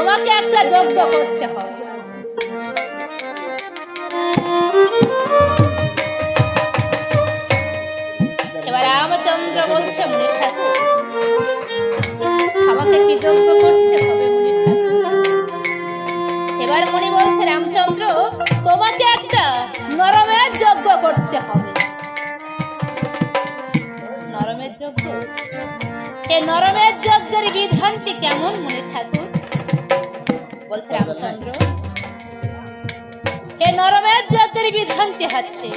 তোমাকে একটা যজ্ঞ করতে হবে। এবার রামচন্দ্র বলছে, মুনি ঠাকুর, আমাকে কি যজ্ঞ করতে হবে এবার মুনি বলছে, রামচন্দ্র, তোমাকে একটা নরমের যজ্ঞ করতে হবে। নরমের যজ্ঞ? এই নরমের যজ্ঞের বিধানটি কেমন, মনে ঠাকুর? বলছে রামচন্দ্র। এই নরমের যজ্ঞের বিধানটি হচ্ছে,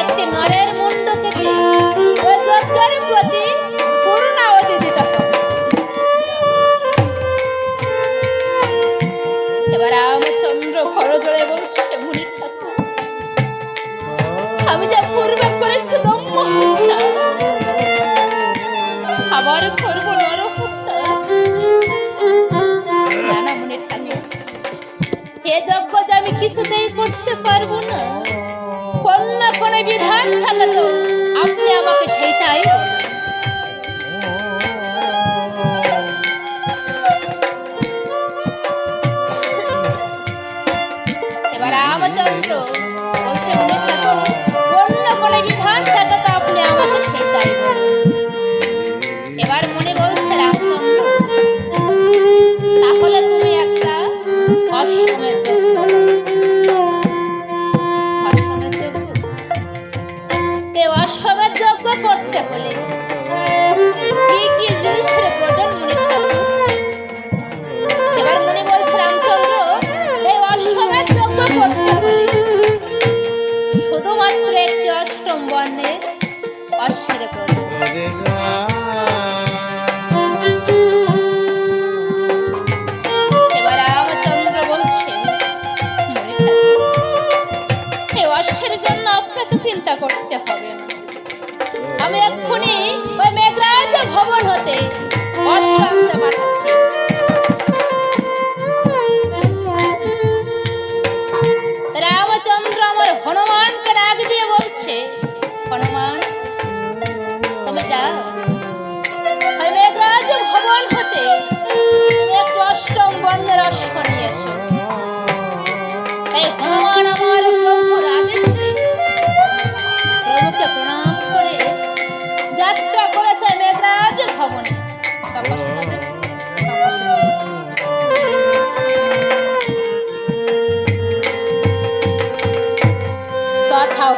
একটি নরের মুন্ড কেটে ওই যজ্ঞের প্রতি আমি যা পূর্বে কিছুতেই করতে পারব না। কোন না কোন বিধান থাকে আপনি আমাকে সেইটাই এবার রামচন্দ্র বলছে কোনো বিধান থাকে তো আপনি আমাকে সেটাই এবার মনে বলছে, রামচন্দ্র করতে হলে শুধুমাত্র একটি অষ্টম বর্ণের অশ্বের এবার রামচন্দ্র বলছে এই অশ্বের জন্য আপনাকে চিন্তা করতে হবে আমি এক্ষুনি ওই মেঘরাজ ভবন হতে অশ্ব আনতে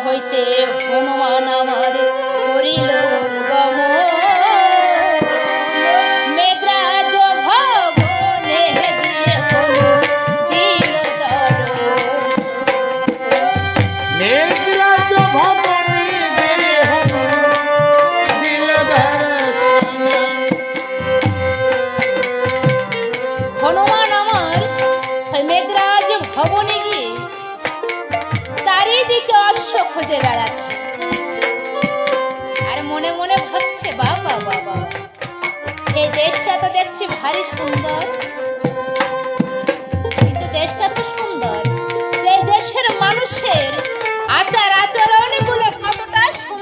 হইতে হনুমান আমার করিল গমন। খুঁজে বেড়াচ্ছে। আর মনে মনে ভাবছে বাবা বাবা এই দেশটা তো দেখছি ভারী সুন্দর।